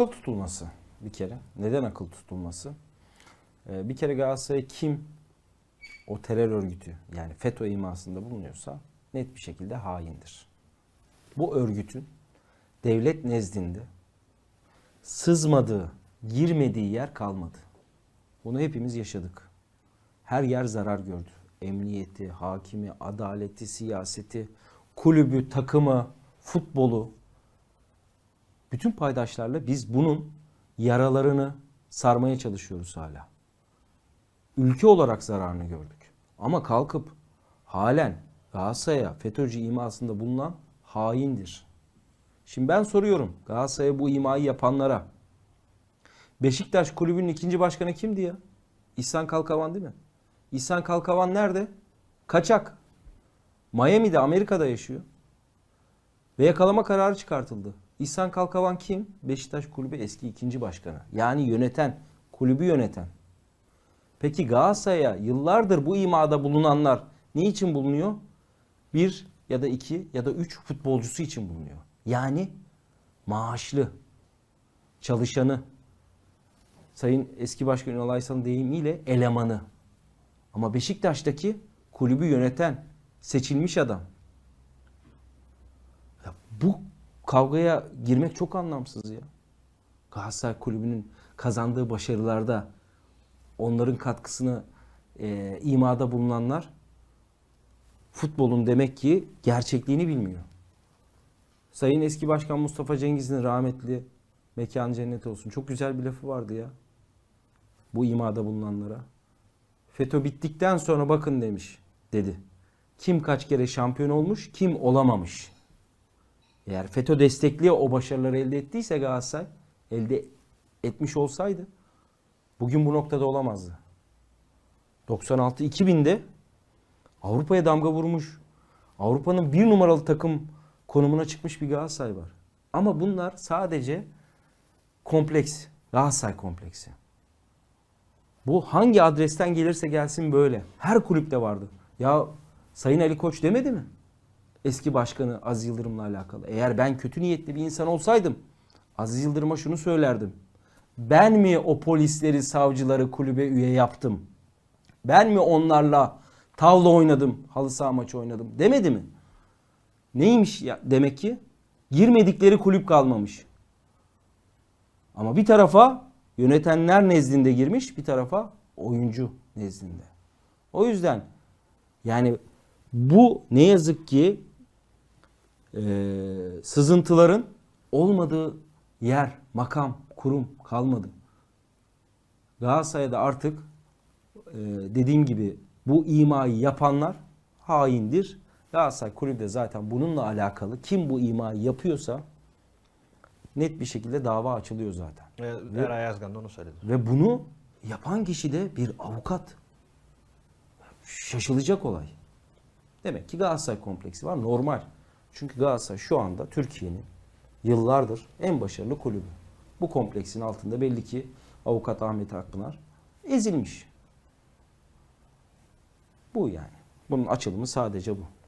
Akıl tutulması bir kere. Neden akıl tutulması? Ee, bir kere Galatasaray kim o terör örgütü yani FETÖ imasında bulunuyorsa net bir şekilde haindir. Bu örgütün devlet nezdinde sızmadığı, girmediği yer kalmadı. Bunu hepimiz yaşadık. Her yer zarar gördü. Emniyeti, hakimi, adaleti, siyaseti, kulübü, takımı, futbolu. Bütün paydaşlarla biz bunun yaralarını sarmaya çalışıyoruz hala. Ülke olarak zararını gördük. Ama kalkıp halen Galatasaray'a FETÖ'cü imasında bulunan haindir. Şimdi ben soruyorum Galatasaray'a bu imayı yapanlara. Beşiktaş kulübünün ikinci başkanı kimdi ya? İhsan Kalkavan değil mi? İhsan Kalkavan nerede? Kaçak. Miami'de Amerika'da yaşıyor. Ve yakalama kararı çıkartıldı. İhsan Kalkavan kim? Beşiktaş kulübü eski ikinci başkanı. Yani yöneten, kulübü yöneten. Peki Galatasaray'a yıllardır bu imada bulunanlar ne için bulunuyor? Bir ya da iki ya da üç futbolcusu için bulunuyor. Yani maaşlı, çalışanı, Sayın eski başkan Ünal Aysal'ın deyimiyle elemanı. Ama Beşiktaş'taki kulübü yöneten, seçilmiş adam. Ya bu kavgaya girmek çok anlamsız ya. Galatasaray kulübünün kazandığı başarılarda onların katkısını e, imada bulunanlar futbolun demek ki gerçekliğini bilmiyor. Sayın eski başkan Mustafa Cengiz'in rahmetli mekan cennet olsun. Çok güzel bir lafı vardı ya. Bu imada bulunanlara. FETÖ bittikten sonra bakın demiş dedi. Kim kaç kere şampiyon olmuş, kim olamamış. Eğer FETÖ destekli o başarıları elde ettiyse Galatasaray elde etmiş olsaydı bugün bu noktada olamazdı. 96-2000'de Avrupa'ya damga vurmuş. Avrupa'nın bir numaralı takım konumuna çıkmış bir Galatasaray var. Ama bunlar sadece kompleks. Galatasaray kompleksi. Bu hangi adresten gelirse gelsin böyle. Her kulüpte vardı. Ya Sayın Ali Koç demedi mi? Eski başkanı Aziz Yıldırım'la alakalı. Eğer ben kötü niyetli bir insan olsaydım Aziz Yıldırım'a şunu söylerdim. Ben mi o polisleri, savcıları kulübe üye yaptım? Ben mi onlarla tavla oynadım, halı saha maçı oynadım demedi mi? Neymiş ya demek ki? Girmedikleri kulüp kalmamış. Ama bir tarafa yönetenler nezdinde girmiş, bir tarafa oyuncu nezdinde. O yüzden yani bu ne yazık ki e, sızıntıların olmadığı yer, makam, kurum kalmadı. Galatasaray'da artık e, dediğim gibi bu imayı yapanlar haindir. Galatasaray kulübü de zaten bununla alakalı kim bu imayı yapıyorsa net bir şekilde dava açılıyor zaten. Ve Eray Yazgan da onu söyledi. Ve bunu yapan kişi de bir avukat. Şaşılacak olay. Demek ki Galatasaray kompleksi var. Normal. Çünkü Galatasaray şu anda Türkiye'nin yıllardır en başarılı kulübü. Bu kompleksin altında belli ki avukat Ahmet Akpınar ezilmiş. Bu yani. Bunun açılımı sadece bu.